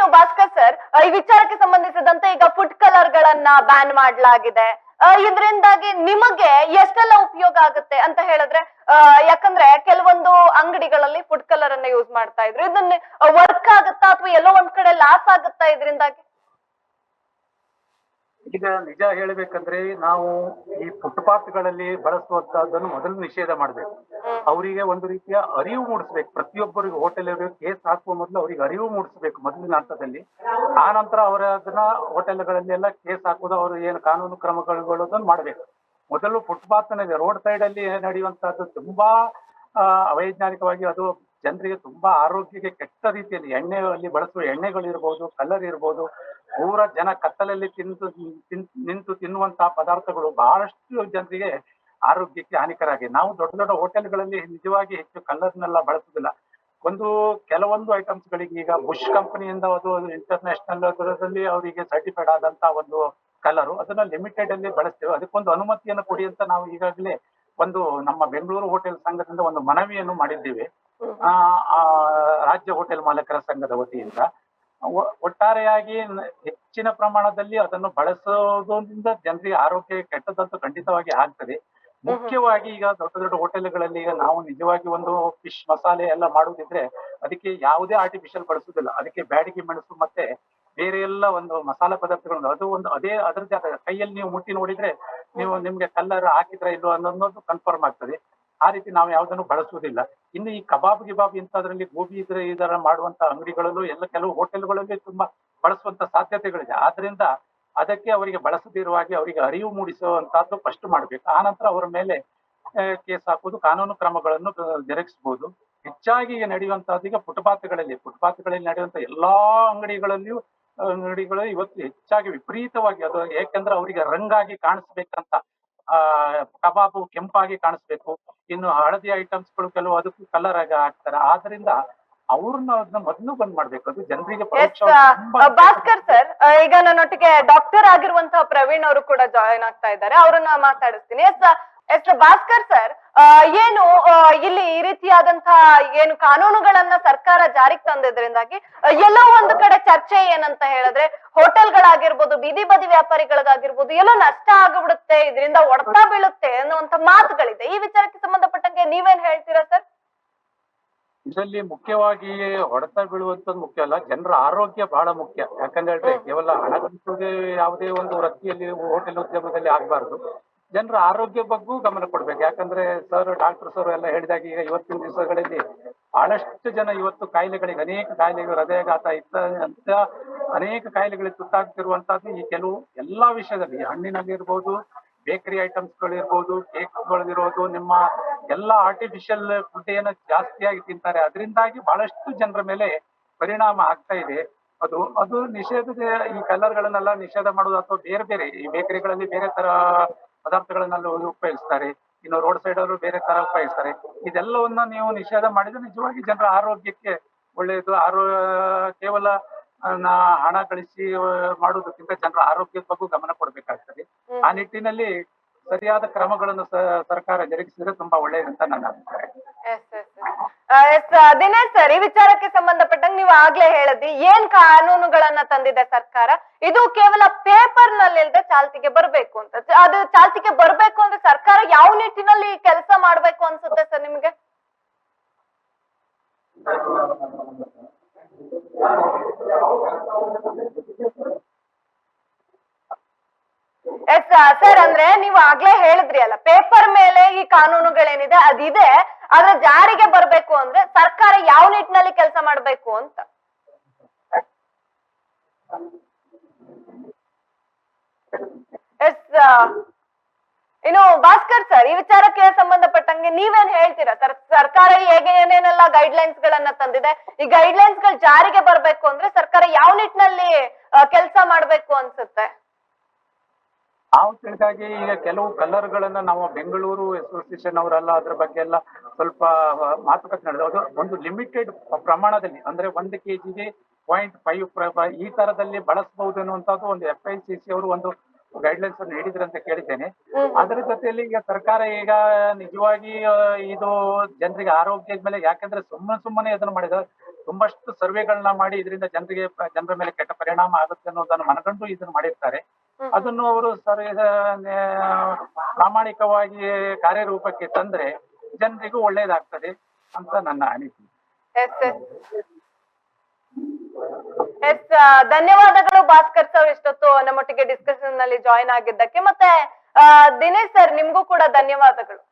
ಇನ್ನು ಭಾಸ್ಕರ್ ಸರ್, ಈ ವಿಚಾರಕ್ಕೆ ಸಂಬಂಧಿಸಿದಂತೆ ಈಗ ಫುಡ್ ಕಲರ್ ಗಳನ್ನ ಬ್ಯಾನ್ ಮಾಡಲಾಗಿದೆ. ಇದರಿಂದಾಗಿ ನಿಮಗೆ ಎಷ್ಟೆಲ್ಲ ಉಪಯೋಗ ಆಗುತ್ತೆ ಅಂತ ಹೇಳಿದ್ರೆ ಯಾಕಂದ್ರೆ ಕೆಲವೊಂದು ಅಂಗಡಿಗಳಲ್ಲಿ ಫುಡ್ ಕಲರ್ ಅನ್ನ ಯೂಸ್ ಮಾಡ್ತಾ ಇದ್ರು. ಇದನ್ನ ವರ್ಕ್ ಆಗುತ್ತಾ ಅಥವಾ ಎಲ್ಲೋ ಒಂದ್ ಕಡೆ ಲಾಸ್ ಆಗುತ್ತಾ ಇದರಿಂದಾಗಿ ಈಗ ನಿಜ ಹೇಳ್ಬೇಕಂದ್ರೆ ನಾವು ಈ ಫುಟ್ಪಾತ್ಗಳಲ್ಲಿ ಬಳಸುವಂತಹದ್ದನ್ನು ಮೊದಲು ನಿಷೇಧ ಮಾಡ್ಬೇಕು. ಅವರಿಗೆ ಒಂದು ರೀತಿಯ ಅರಿವು ಮೂಡಿಸ್ಬೇಕು. ಪ್ರತಿಯೊಬ್ಬರಿಗೂ ಹೋಟೆಲ್ ಕೇಸ್ ಹಾಕುವ ಮೊದಲು ಅವರಿಗೆ ಅರಿವು ಮೂಡಿಸ್ಬೇಕು ಮೊದಲಿನ ಹಂತದಲ್ಲಿ. ಆ ನಂತರ ಅವರ ಅದನ್ನ ಹೋಟೆಲ್ಗಳಲ್ಲಿ ಎಲ್ಲ ಕೇಸ್ ಹಾಕುವುದು, ಅವರು ಏನು ಕಾನೂನು ಕ್ರಮಗಳನ್ನು ಮಾಡಬೇಕು. ಮೊದಲು ಫುಟ್ಪಾತ್ ರೋಡ್ ಸೈಡ್ ಅಲ್ಲಿ ನಡೆಯುವಂತಹದ್ದು ತುಂಬಾ ಅವೈಜ್ಞಾನಿಕವಾಗಿ ಅದು ಜನರಿಗೆ ತುಂಬಾ ಆರೋಗ್ಯಕ್ಕೆ ಕೆಟ್ಟ ರೀತಿಯಲ್ಲಿ ಎಣ್ಣೆಯಲ್ಲಿ ಬಳಸುವ ಎಣ್ಣೆಗಳಿರ್ಬೋದು ಕಲರ್ ಇರ್ಬೋದು, ಪೂರ ಜನ ಕತ್ತಲಲ್ಲಿ ತಿಂತು ನಿಂತು ತಿನ್ನುವಂತಹ ಪದಾರ್ಥಗಳು ಬಹಳಷ್ಟು ಜನರಿಗೆ ಆರೋಗ್ಯಕ್ಕೆ ಹಾನಿಕರಾಗಿ ನಾವು ದೊಡ್ಡ ದೊಡ್ಡ ಹೋಟೆಲ್ಗಳಲ್ಲಿ ನಿಜವಾಗಿ ಹೆಚ್ಚು ಕಲರ್ನೆಲ್ಲ ಬಳಸುದಿಲ್ಲ ಒಂದು ಕೆಲವೊಂದು ಐಟಮ್ಸ್ ಗಳಿಗೆ ಈಗ ಬುಷ್ ಕಂಪನಿಯಿಂದ ಅದು ಇಂಟರ್ನ್ಯಾಷನಲ್ ಅವರಿಗೆ ಸರ್ಟಿಫೈಡ್ ಆದಂತಹ ಒಂದು ಕಲರು ಅದನ್ನ ಲಿಮಿಟೆಡ್ ಅಲ್ಲಿ ಬಳಸ್ತೇವೆ. ಅದಕ್ಕೊಂದು ಅನುಮತಿಯನ್ನು ಕೊಡಿ ಅಂತ ನಾವು ಈಗಾಗಲೇ ಒಂದು ನಮ್ಮ ಬೆಂಗಳೂರು ಹೋಟೆಲ್ ಸಂಘದಿಂದ ಒಂದು ಮನವಿಯನ್ನು ಮಾಡಿದ್ದೇವೆ. ಆ, ರಾಜ್ಯ ಹೋಟೆಲ್ ಮಾಲಕರ ಸಂಘದ ವತಿಯಿಂದ. ಒಟ್ಟಾರೆಯಾಗಿ ಹೆಚ್ಚಿನ ಪ್ರಮಾಣದಲ್ಲಿ ಅದನ್ನು ಬಳಸೋದ್ರಿಂದ ಜನರಿಗೆ ಆರೋಗ್ಯ ಕೆಟ್ಟದಂತೂ ಖಂಡಿತವಾಗಿ ಆಗ್ತದೆ. ಮುಖ್ಯವಾಗಿ ಈಗ ದೊಡ್ಡ ದೊಡ್ಡ ಹೋಟೆಲ್ಗಳಲ್ಲಿ ಈಗ ನಾವು ನಿಜವಾಗಿ ಒಂದು ಫಿಶ್ ಮಸಾಲೆ ಎಲ್ಲ ಮಾಡುವುದಿದ್ರೆ ಅದಕ್ಕೆ ಯಾವುದೇ ಆರ್ಟಿಫಿಷಿಯಲ್ ಬಳಸುದಿಲ್ಲ. ಅದಕ್ಕೆ ಬ್ಯಾಡಿಗೆ ಮೆಣಸು ಮತ್ತೆ ಬೇರೆ ಎಲ್ಲ ಒಂದು ಮಸಾಲೆ ಪದಾರ್ಥಗಳು ಅದು ಒಂದು ಅದೇ ಅದರದ್ದೇ ಕೈಯಲ್ಲಿ ನೀವು ಮುಟ್ಟಿ ನೋಡಿದ್ರೆ ನೀವು ನಿಮ್ಗೆ ಕಲ್ಲರ್ ಹಾಕಿದ್ರ ಇಲ್ವೋ ಅನ್ನೋದು ಕನ್ಫರ್ಮ್ ಆಗ್ತದೆ. ಆ ರೀತಿ ನಾವು ಯಾವುದನ್ನು ಬಳಸುವುದಿಲ್ಲ. ಇನ್ನು ಈ ಕಬಾಬ್, ಗಿಬಾಬ್ ಇಂಥದ್ರಲ್ಲಿ ಗೋಬಿ ಇದ್ರ ಇದರ ಮಾಡುವಂತ ಅಂಗಡಿಗಳಲ್ಲೂ ಎಲ್ಲ ಕೆಲವು ಹೋಟೆಲ್ಗಳಲ್ಲಿ ತುಂಬಾ ಬಳಸುವಂತ ಸಾಧ್ಯತೆಗಳಿದೆ. ಆದ್ರಿಂದ ಅದಕ್ಕೆ ಅವರಿಗೆ ಬಳಸದಿರುವ ಹಾಗೆ ಅವರಿಗೆ ಅರಿವು ಮೂಡಿಸುವಂತಹದ್ದು ಫಸ್ಟ್ ಮಾಡ್ಬೇಕು. ಆ ನಂತರ ಅವರ ಮೇಲೆ ಕೇಸ್ ಹಾಕುವುದು, ಕಾನೂನು ಕ್ರಮಗಳನ್ನು ಜರುಗಿಸಬಹುದು. ಹೆಚ್ಚಾಗಿ ನಡೆಯುವಂತಹದ್ದು ಈಗ ಫುಟ್ಪಾತ್ಗಳಲ್ಲಿ. ಫುಟ್ಪಾತ್ಗಳಲ್ಲಿ ನಡೆಯುವಂತ ಎಲ್ಲಾ ಅಂಗಡಿಗಳಲ್ಲಿಯೂ ಅಂಗಡಿಗಳು ಇವತ್ತು ಹೆಚ್ಚಾಗಿ ವಿಪರೀತವಾಗಿ ಅದು ಯಾಕಂದ್ರೆ ಅವರಿಗೆ ರಂಗಾಗಿ ಕಾಣಿಸ್ಬೇಕಂತ ಆ ಕಬಾಬು ಕೆಂಪಾಗಿ ಕಾಣಿಸ್ಬೇಕು. ಇನ್ನು ಹಳದಿ ಐಟಮ್ಸ್ಗಳು ಕೆಲವು ಅದಕ್ಕೂ ಕಲರ್ ಆಗಿ ಹಾಕ್ತಾರೆ. ಆದ್ರಿಂದ ಅವ್ರನ್ನ ಅದನ್ನ ಮೊದಲು ಬಂದ್ ಮಾಡ್ಬೇಕು. ಅದು ಜನರಿಗೆ ಭಾಸ್ಕರ್ ಸರ್ ಈಗ ನನ್ನೊಟ್ಟಿಗೆ ಡಾಕ್ಟರ್ ಆಗಿರುವಂತಹ ಪ್ರವೀಣ್ ಅವರು ಕೂಡ ಜಾಯಿನ್ ಆಗ್ತಾ ಇದ್ದಾರೆ. ಅವರನ್ನ ಮಾತಾಡಿಸ್ತೀನಿ. ಎಸ್ ಎಸ್ ಭಾಸ್ಕರ್ ಸರ್ ಏನು ಇಲ್ಲಿ ಈ ರೀತಿಯಾದಂತಹ ಏನು ಕಾನೂನುಗಳನ್ನ ಸರ್ಕಾರ ಜಾರಿಗೆ ತಂದಿದ್ರಿಂದಾಗಿ ಎಲ್ಲೋ ಒಂದು ಕಡೆ ಚರ್ಚೆ ಏನಂತ ಹೇಳಿದ್ರೆ ಹೋಟೆಲ್ಗಳಾಗಿರ್ಬೋದು ಬೀದಿ ಬದಿ ವ್ಯಾಪಾರಿಗಳಿಗಾಗಿರ್ಬೋದು ಎಲ್ಲೋ ನಷ್ಟ ಆಗಿಬಿಡುತ್ತೆ ಇದರಿಂದ ಒಡತಾ ಬೀಳುತ್ತೆ ಅನ್ನುವಂತ ಮಾತುಗಳಿದೆ. ಈ ವಿಚಾರಕ್ಕೆ ಸಂಬಂಧಪಟ್ಟಂಗೆ ನೀವೇನ್ ಹೇಳ್ತೀರಾ ಸರ್? ಇದರಲ್ಲಿ ಮುಖ್ಯವಾಗಿ ಹೊಡೆತ ಬೀಳುವಂತದ್ದು ಮುಖ್ಯ ಅಲ್ಲ ಜನರ ಆರೋಗ್ಯ ಬಹಳ ಮುಖ್ಯ. ಯಾಕಂದ್ರೆ ಕೇವಲ ಹಣ ಯಾವುದೇ ಒಂದು ವೃತ್ತಿಯಲ್ಲಿ ಹೋಟೆಲ್ ಉದ್ಯಮದಲ್ಲಿ ಆಗಬಾರ್ದು. ಜನರ ಆರೋಗ್ಯ ಬಗ್ಗೂ ಗಮನ ಕೊಡ್ಬೇಕು. ಯಾಕಂದ್ರೆ ಸರ್ ಡಾಕ್ಟರ್ ಸರ್ ಎಲ್ಲ ಹೇಳಿದಾಗ ಈಗ ಇವತ್ತಿನ ದಿವಸಗಳಲ್ಲಿ ಬಹಳಷ್ಟು ಜನ ಇವತ್ತು ಕಾಯಿಲೆಗಳಿಗೆ, ಅನೇಕ ಕಾಯಿಲೆಗಳು ಹೃದಯಘಾತ ಇತ್ತ ಅಂತ ಅನೇಕ ಕಾಯಿಲೆಗಳಿಗೆ ತುತ್ತಾಗ್ತಿರುವಂತಹದ್ದು ಈ ಕೆಲವು ಎಲ್ಲಾ ವಿಷಯದಲ್ಲಿ. ಹಣ್ಣಿನಲ್ಲಿ ಹಣ್ಣಿನಲ್ಲಿರ್ಬೋದು ಬೇಕರಿ ಐಟಮ್ಸ್ಗಳಿರ್ಬೋದು ಕೇಕ್ಗಳಿರೋದು ನಿಮ್ಮ ಎಲ್ಲಾ ಆರ್ಟಿಫಿಷಿಯಲ್ ಫುಡ್ ಏನ ಜಾಸ್ತಿಯಾಗಿ ತಿಂತಾರೆ. ಅದರಿಂದಾಗಿ ಬಹಳಷ್ಟು ಜನರ ಮೇಲೆ ಪರಿಣಾಮ ಆಗ್ತಾ ಇದೆ. ಅದು ಅದು ನಿಷೇಧದ, ಈ ಕಲರ್ಗಳನ್ನೆಲ್ಲ ನಿಷೇಧ ಮಾಡೋದು ಅಥವಾ ಬೇರೆ ಬೇರೆ ಈ ಬೇಕರಿಗಳಲ್ಲಿ ಬೇರೆ ತರ ಪದಾರ್ಥಗಳನ್ನೆಲ್ಲ ಉಪಯೋಗಿಸ್ತಾರೆ. ಇನ್ನು ರೋಡ್ ಸೈಡ್ ಅವರು ಬೇರೆ ತರ ಉಪಯೋಗಿಸ್ತಾರೆ. ಇದೆಲ್ಲವನ್ನ ನೀವು ನಿಷೇಧ ಮಾಡಿದ್ರೆ ನಿಜವಾಗಿ ಜನರ ಆರೋಗ್ಯಕ್ಕೆ ಒಳ್ಳೆಯದು. ಆರೋ ಕೇವಲ ಹಣ ಗಳಿಸಿ ಮಾಡುವುದಕ್ಕಿಂತ ಜನರ ಆರೋಗ್ಯದ ಬಗ್ಗೆ ಗಮನ ಕೊಡ್ಬೇಕಾಗ್ತದೆ. ಆ ನಿಟ್ಟಿನಲ್ಲಿ ಸರಿಯಾದ ಕ್ರಮಗಳನ್ನು ಸರ್ಕಾರ ಜರುಗಿಸಿದ್ರೆ ತುಂಬಾ ಒಳ್ಳೆಯದಂತ ನನ್ನ ಅಭಿಪ್ರಾಯ. ದಿನೇಶ್ ಸರ್ ಈ ವಿಚಾರಕ್ಕೆ ಸಂಬಂಧಪಟ್ಟಂಗೆ ನೀವು ಆಗ್ಲೇ ಹೇಳದ್ವಿ ಏನ್ ಕಾನೂನುಗಳನ್ನ ತಂದಿದೆ ಸರ್ಕಾರ? ಇದು ಕೇವಲ ಪೇಪರ್ನಲ್ಲಿ ಇಲ್ದೆ ಚಾಲ್ತಿಗೆ ಬರ್ಬೇಕು ಅಂತ. ಅದು ಚಾಲ್ತಿಗೆ ಬರ್ಬೇಕು ಅಂದ್ರೆ ಸರ್ಕಾರ ಯಾವ ನಿಟ್ಟಿನಲ್ಲಿ ಕೆಲಸ ಮಾಡ್ಬೇಕು ಅನ್ಸುತ್ತೆ ಸರ್ ನಿಮ್ಗೆ? ಎಸ್ ಸರ್ ಅಂದ್ರೆ ನೀವು ಆಗ್ಲೇ ಹೇಳಿದ್ರಿ ಅಲ್ಲ ಪೇಪರ್ ಮೇಲೆ ಈ ಕಾನೂನುಗಳೇನಿದೆ, ಅದಿದೆ. ಆದ್ರೆ ಜಾರಿಗೆ ಬರ್ಬೇಕು ಅಂದ್ರೆ ಸರ್ಕಾರ ಯಾವ ನಿಟ್ಟಿನಲ್ಲಿ ಕೆಲಸ ಮಾಡ್ಬೇಕು ಅಂತ. ಎಸ್ ಇನ್ನು ಭಾಸ್ಕರ್ ಸರ್ ಈ ವಿಚಾರಕ್ಕೆ ಸಂಬಂಧಪಟ್ಟಂಗೆ ನೀವೇನ್ ಹೇಳ್ತೀರಾ? ಸರ್, ಸರ್ಕಾರ ಹೇಗೆ ಏನೇನೆಲ್ಲ ಗೈಡ್ ಲೈನ್ಸ್ ಗಳನ್ನ ತಂದಿದೆ? ಈ ಗೈಡ್ ಲೈನ್ಸ್ಗಳು ಜಾರಿಗೆ ಬರ್ಬೇಕು ಅಂದ್ರೆ ಸರ್ಕಾರ ಯಾವ ನಿಟ್ಟಿನಲ್ಲಿ ಕೆಲಸ ಮಾಡ್ಬೇಕು ಅನ್ಸುತ್ತೆ? ನಾವು ತಿಳಿದಾಗಿ ಈಗ ಕೆಲವು ಕಲರ್ಗಳನ್ನ ನಾವು ಬೆಂಗಳೂರು ಅಸೋಸಿಯೇಷನ್ ಅವರೆಲ್ಲ ಅದ್ರ ಬಗ್ಗೆ ಎಲ್ಲ ಸ್ವಲ್ಪ ಮಾತುಕತೆ ನಡೆದ ಅದು ಒಂದು ಲಿಮಿಟೆಡ್ ಪ್ರಮಾಣದಲ್ಲಿ ಅಂದ್ರೆ ಒಂದು ಕೆಜಿಗೆ ಪಾಯಿಂಟ್ ಫೈವ್ ಈ ತರದಲ್ಲಿ ಬಳಸಬಹುದು ಅನ್ನುವಂಥದ್ದು ಒಂದು ಎಫ್ ಐ ಸಿ ಸಿ ಅವರು ಒಂದು ಗೈಡ್ಲೈನ್ಸ್ ಅನ್ನು ನೀಡಿದ್ರೆ ಅಂತ ಕೇಳಿದ್ದೇನೆ. ಅದರ ಜೊತೆಯಲ್ಲಿ ಈಗ ಸರ್ಕಾರ ಈಗ ನಿಜವಾಗಿ ಇದು ಜನರಿಗೆ ಆರೋಗ್ಯದ ಮೇಲೆ ಯಾಕಂದ್ರೆ ಸುಮ್ಮನೆ ಸುಮ್ಮನೆ ಇದನ್ನು ಮಾಡಿದ ತುಂಬಷ್ಟು ಸರ್ವೆಗಳನ್ನ ಮಾಡಿ ಇದರಿಂದ ಜನರಿಗೆ ಜನರ ಮೇಲೆ ಕೆಟ್ಟ ಪರಿಣಾಮ ಆಗುತ್ತೆ ಅನ್ನೋದನ್ನು ಮನಗಂಡು ಇದನ್ನು ಮಾಡಿರ್ತಾರೆ. ಅದನ್ನು ಅವರು ಸರ್ ಪ್ರಾಮಾಣಿಕವಾಗಿ ಕಾರ್ಯರೂಪಕ್ಕೆ ತಂದ್ರೆ ಜನರಿಗೂ ಒಳ್ಳೇದಾಗ್ತದೆ ಅಂತ ನನ್ನ ಅನಿಸಿಕೆ. ಎಸ್ ಧನ್ಯವಾದಗಳು ಭಾಸ್ಕರ್ ಸರ್ ಇಷ್ಟೊತ್ತು ನಮ್ಮೊಟ್ಟಿಗೆ ಡಿಸ್ಕಷನ್ನಲ್ಲಿ ಜಾಯಿನ್ ಆಗಿದ್ದಕ್ಕೆ. ಮತ್ತೆ ದಿನೇಶ್ ಸರ್ ನಿಮ್ಗೂ ಕೂಡ ಧನ್ಯವಾದಗಳು.